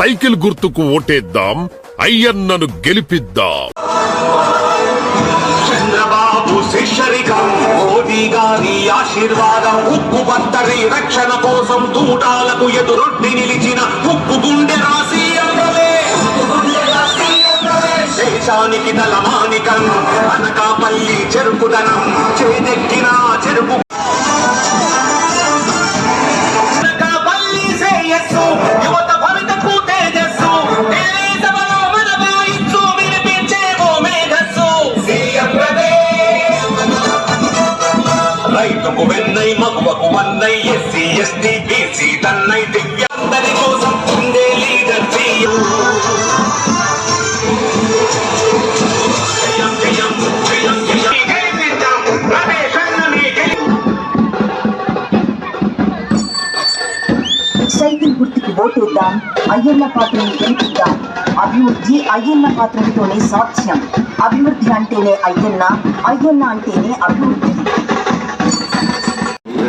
Cycle గుర్తుకు ఓటేద్దాం అయ్యన్నను గెలిపిద్దాం. చంద్రబాబు శిష్యరికం మోదీ గారి ఆశీర్వాదం ఉక్కు బత్తరి రక్షణ కోసం తూటాలకు ఎదురొడ్డి నిలిచిన ఉక్కు గుండె రాసి దేశానికి తలమానికం అనకాపల్లి చెరుకుదనం చేదెక్కిన చెరుకు మగువకు ఎస్సీ ఎస్టీ బీసీ తన్నై దివ్యాందరి కోసం ఉండే లీడర్ సీఎం సైకిల్ గుర్తుకి ఓటేద్దాం అయ్యన్న పాత్రని గెలిపిద్దాం. అభివృద్ధి అయ్యన్న పాత్రలతోనే సాధ్యం అభివృద్ధి అంటేనే అయ్యన్న అయ్యన్న అంటేనే అభివృద్ధి.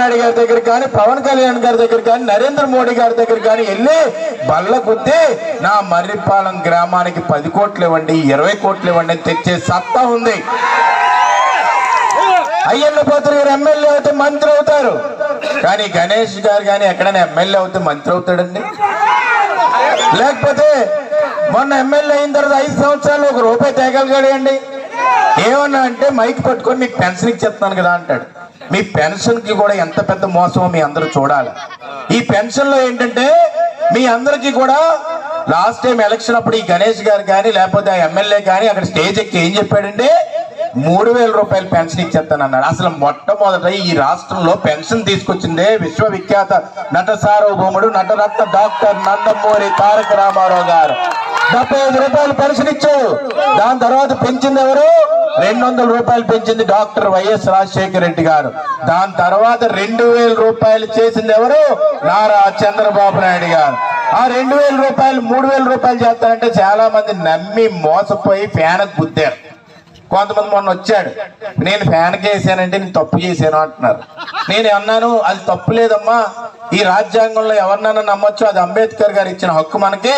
నాయుడు గారి దగ్గర కానీ పవన్ కళ్యాణ్ గారి దగ్గర కానీ నరేంద్ర మోడీ గారి దగ్గర కానీ వెళ్ళి బల్ల గుద్ది నా మర్రిపాలెం గ్రామానికి పది కోట్లు ఇవ్వండి ఇరవై కోట్లు ఇవ్వండి అని తెచ్చే సత్తా ఉంది. అయ్యన్న పోతులు గారు ఎమ్మెల్యే అవుతే మంత్రి అవుతారు. కానీ గణేష్ గారు కానీ ఎక్కడైనా ఎమ్మెల్యే అవుతే మంత్రి అవుతాడండి. లేకపోతే మొన్న ఎమ్మెల్యే అయిన తర్వాత ఐదు సంవత్సరాలు ఒక రూపాయి తేగలిగాడండి. ఏమన్నా అంటే మైక్ పట్టుకొని మీకు పెన్షన్ ఇచ్చేస్తున్నాను కదా అంటాడు. మీ పెన్షన్కి కూడా ఎంత పెద్ద మోసమో మీ అందరూ చూడాలి. ఈ పెన్షన్లో ఏంటంటే మీ అందరికీ కూడా లాస్ట్ టైం ఎలక్షన్ అప్పుడు ఈ గణేష్ గారు కానీ లేకపోతే ఆ ఎమ్మెల్యే కానీ అక్కడ స్టేజ్ ఎక్కి ఏం చెప్పాడంటే మూడు వేల రూపాయలు పెన్షన్ ఇచ్చేస్తాను అన్నాడు. అసలు మొట్టమొదట ఈ రాష్ట్రంలో పెన్షన్ తీసుకొచ్చిందే విశ్వవిఖ్యాత నట సార్వభౌముడు నటరత్న డాక్టర్ నందమూరి తారక రామారావు గారు. డెబ్బై ఐదు రూపాయలు పెన్షన్ ఇచ్చారు దాని తర్వాత పెంచింది ఎవరు? రెండు వందల రూపాయలు పెంచింది డాక్టర్ వైఎస్ రాజశేఖర రెడ్డి గారు. దాని తర్వాత రెండు వేల రూపాయలు చేసింది ఎవరు? నారా చంద్రబాబు నాయుడు గారు. ఆ రెండు వేల రూపాయలు మూడు వేల రూపాయలు చేస్తారంటే చాలా మంది నమ్మి మోసపోయి ఫ్యాన్ గుద్దారు. కొంతమంది మొన్న వచ్చాడు. నేను ఫ్యాన్కి వేసానంటే నేను తప్పు చేశాను అంటున్నారు. నేను అన్నాను అది తప్పు లేదమ్మా. ఈ రాజ్యాంగంలో ఎవరినైనా నమ్మొచ్చు అది అంబేద్కర్ గారు ఇచ్చిన హక్కు మనకి.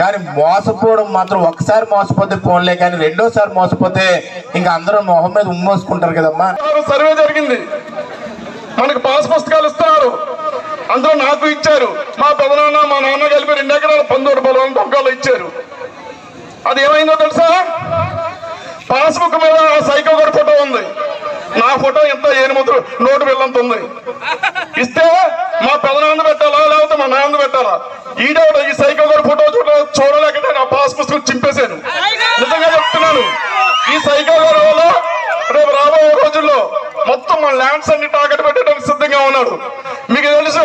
కానీ మోసపోవడం మాత్రం ఒకసారి మోసపోతే పోన్లే కానీ రెండోసారి మోసపోతే ఇంకా అందరూ మొహం మీద ఉమ్మోసుకుంటారు కదమ్మా. సర్వే జరిగింది. మనకు పాస్ పుస్తకాలు ఇస్తున్నారు. అందరూ నాకు ఇచ్చారు. మా పెదనాన్న మా నాన్న కలిపి రెండు ఎకరాల పంతొమ్మిది పొలం ఇచ్చారు. అది ఏమైందో తెలుసా? పాస్బుక్ మీద సైకో గారి ఫోటో ఉంది. నా ఫోటో ఎంత ఏనుముద్ర నోటు వెళ్ళంత ఉంది. ఇస్తే మా పెదనాన్న పెట్టాలా లేకపోతే మా నాన్న పెట్టాలా? ఈడేవిడ ఈ సైకో గారి ఫోటో చూడ చూడలేక నేను ఆ పాస్ పుస్తకం చింపేశాను. నిజంగా చెప్తున్నాను. ఈ సైకో గారి వల్ల రేపు రాబోయే రోజుల్లో మొత్తం మన ల్యాండ్స్ అన్ని టార్గెట్ పెట్టడానికి సిద్ధంగా ఉన్నాడు. మీకు తెలుసు.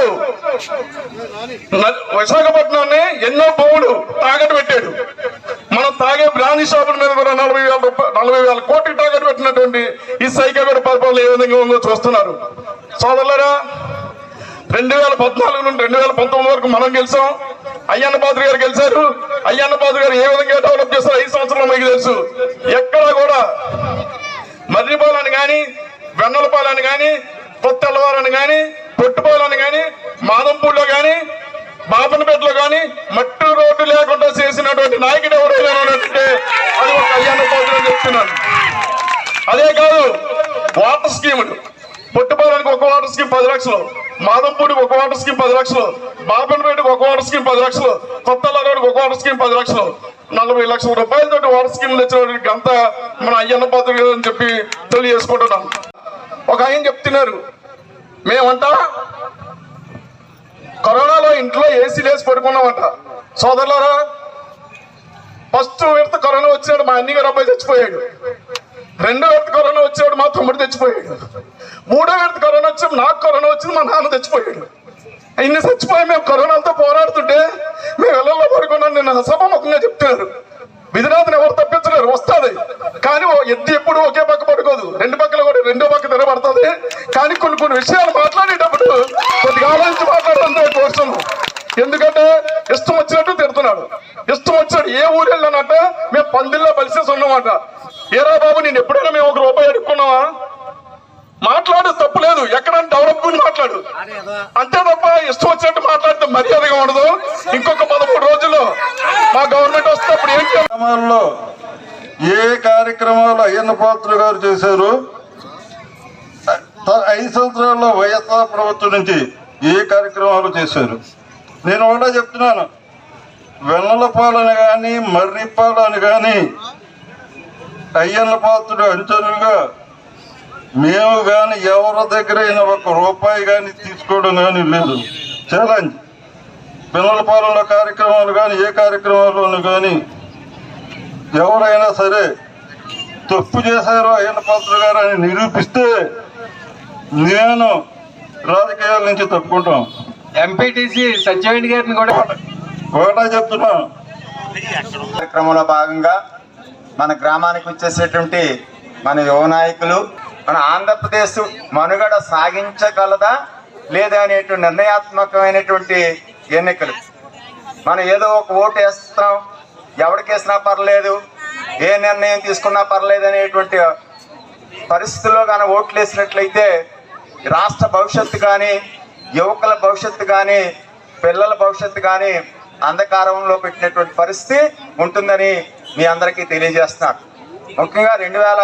విశాఖపట్నాన్ని ఎన్నో భూములు తాగట్టు పెట్టాడు. మనం తాగే బ్రాందీ షాపుల మీద కూడా నలభై వేల రూపాయలు నలభై వేల కోట్లు టార్గెట్ పెట్టినటువంటి ఈ సైకిల్ పరిపాలన ఏ విధంగా ఉందో చూస్తున్నారు. సోదరులరా రెండు వేల పద్నాలుగు నుండి రెండు వేల పంతొమ్మిది వరకు మనం గెలిచాం. అయ్యన్న పాత్ర గారు గెలిచారు. అయ్యన్న పాత్ర గారు ఏ విధంగా డెవలప్ చేస్తారు ఐదు సంవత్సరాలు మీకు తెలుసు. ఎక్కడా కూడా మర్రిపాలని కానీ వెన్నలపాలని కానీ కొత్త అల్లవారని కానీ పొట్టుపాలని కానీ మాదంపూడిలో కానీ బాపనపేటలో కానీ మట్టి రోడ్డు లేకుండా చేసినటువంటి నాయకుడు ఎవరైనా అంటే అది ఒక అయ్యన్న పాత్ర అని చెప్తున్నాను. అదే కాదు వాటర్ స్కీములు. పొట్టుపాలనికి ఒక వాటర్ స్కీమ్ పది లక్షలు మాదంపూడికి ఒక వాటర్ స్కీమ్ పది లక్షలు బాపనపేటకి ఒక వాటర్ స్కీమ్ పది లక్షలు కొత్త ఒక వాటర్ స్కీమ్ పది లక్షలు. నలభై లక్షల రూపాయలతో వాటర్ స్కీమ్ తెచ్చినటువంటి అంతా మన అయ్యన్న పాత్ర అని చెప్పి తెలియజేసుకుంటున్నాం ఒక ఆయన చెప్తున్నారు మేమంట కరోనాలో ఇంట్లో ఏసీ లేసి పడుకున్నామంట. సోదరులారా ఫస్ట్ విడత కరోనా వచ్చినాడు మా అన్ని గారు అబ్బాయి చచ్చిపోయాడు. రెండో విడత కరోనా వచ్చాడు మా తమ్ముడు తెచ్చిపోయాడు మూడో విడత కరోనా వచ్చి నాకు కరోనా వచ్చింది మా నాన్న తెచ్చిపోయాడు ఇన్ని చచ్చిపోయి మేము కరోనాతో పోరాడుతుంటే మేము ఇళ్ళలో పడుకున్నాం నేను అసభముఖంగా చెప్తున్నారు. విధినాథ్ని ఎవరు తప్పించలేరు వస్తుంది. కానీ ఓ ఎద్దు ఎప్పుడు ఒకే పక్క పడుకోదు. రెండు పక్కల కూడా రెండో పక్క తినబడుతుంది ఉంటది కానీ కొన్ని కొన్ని విషయాలు మాట్లాడేటప్పుడు కొద్దిగా ఆలోచించి మాట్లాడడం కోరుతున్నాం ఎందుకంటే ఇష్టం వచ్చినట్టు తిడుతున్నాడు. ఇష్టం వచ్చినట్టు ఏ ఊరు వెళ్ళానంట మేము పందిల్లో బలిసేసి ఉన్నామంట. ఏరా బాబు నేను ఎప్పుడైనా మేము ఒక రూపాయి అడుక్కున్నావా? మాట్లాడు తప్పు లేదు. ఎక్కడంటే డెవలప్ గురించి మాట్లాడు. అంతే తప్ప ఇష్టం వచ్చినట్టు మాట్లాడితే మర్యాదగా ఉండదు. ఇంకొక పదమూడు రోజుల్లో మా గవర్నమెంట్ వస్తే అప్పుడు ఏం చేయాలి? కార్యక్రమాల్లో ఏ కార్యక్రమాలు అయ్యన్న పాత్ర గారు చేశారు? ఐదు సంవత్సరాల్లో వైఎస్ఆర్ ప్రభుత్వం నుంచి ఏ కార్యక్రమాలు చేశారు? నేను కూడా చెప్తున్నాను. వెన్నల పాలని కానీ మర్రి పాలని కానీ అయ్యన్న పాత్రుడు అంచనులుగా మేము కానీ ఎవరి దగ్గరైనా ఒక రూపాయి కానీ తీసుకోవడం కానీ లేదు. ఛాలెంజ్. పిల్లల పాలన కార్యక్రమాలు కానీ ఏ కార్యక్రమాలు కానీ ఎవరైనా సరే తప్పు చేశారో అయ్యన్న పాత్ర గారు అని నిరూపిస్తే నేను రాజకీయాల నుంచి తప్పుకుంటాం. ఎంపీటీసీ సత్యవేణి గారిని కూడా ఒకటా చెప్తున్నా. కార్యక్రమంలో భాగంగా మన గ్రామానికి వచ్చేసేటువంటి మన యువ నాయకులు మన ఆంధ్రప్రదేశ్ మనుగడ సాగించగలదా లేదా అనేటువంటి నిర్ణయాత్మకమైనటువంటి ఎన్నికలు? మనం ఏదో ఒక ఓటు వేస్తాం ఎవరికి వేసినా పర్లేదు ఏ నిర్ణయం తీసుకున్నా పర్లేదు అనేటువంటి పరిస్థితుల్లో కానీ ఓట్లు వేసినట్లయితే రాష్ట్ర భవిష్యత్తు కానీ యువకుల భవిష్యత్తు కానీ పిల్లల భవిష్యత్తు కానీ అంధకారంలో పెట్టినటువంటి పరిస్థితి ఉంటుందని మీ అందరికీ తెలియజేస్తున్నారు ముఖ్యంగా రెండు వేల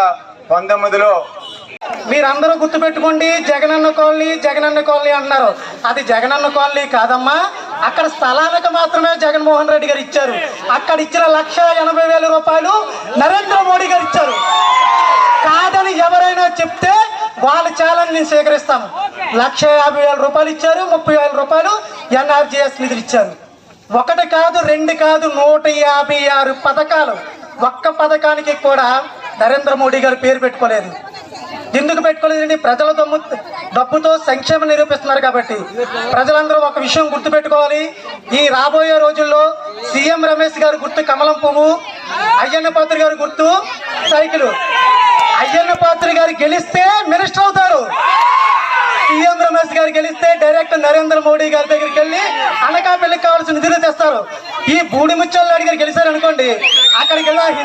పంతొమ్మిదిలో మీరందరూ గుర్తుపెట్టుకోండి జగనన్న కాలనీ జగనన్న కాలనీ అంటున్నారు. అది జగనన్న కాలనీ కాదమ్మా అక్కడ స్థలాలకు మాత్రమే జగన్మోహన్ రెడ్డి గారు ఇచ్చారు. అక్కడ ఇచ్చిన లక్ష ఎనభై వేల రూపాయలు నరేంద్ర మోడీ గారు ఇచ్చారు కాదని ఎవరైనా చెప్తే వాళ్ళ ఛాలెంజ్ నేను స్వీకరిస్తాను లక్ష యాభై వేల రూపాయలు ఇచ్చారు ముప్పై వేల రూపాయలు ఎన్ఆర్జీఎస్ నిధులు ఇచ్చారు. ఒకటి కాదు రెండు కాదు నూట యాభై ఆరు పథకాలు. ఒక్క పథకానికి కూడా నరేంద్ర మోడీ గారు పేరు పెట్టుకోలేదు. ఎందుకు పెట్టుకోలేదండి? ప్రజల దమ్ము డబ్బుతో సంక్షేమం నిరూపిస్తున్నారు కాబట్టి. ప్రజలందరూ ఒక విషయం గుర్తుపెట్టుకోవాలి. ఈ రాబోయే రోజుల్లో సీఎం రమేష్ గారు గుర్తు కమలం పువ్వు అయ్యన్న పాత్ర గారు గుర్తు సైకిల్. అయ్యన్న పాత్రి గారు గెలిస్తే మినిస్టర్ అవుతారు. సీఎం రమేష్ గారు గెలిస్తే డైరెక్ట్ నరేంద్ర మోడీ గారి దగ్గరికి వెళ్ళి అనకాపల్లికి కావాల్సిన నిధులు తెస్తారు. ఈ బూడి ముచ్చల్ గారు గెలిచారు అనుకోండి అక్కడికి వెళ్ళి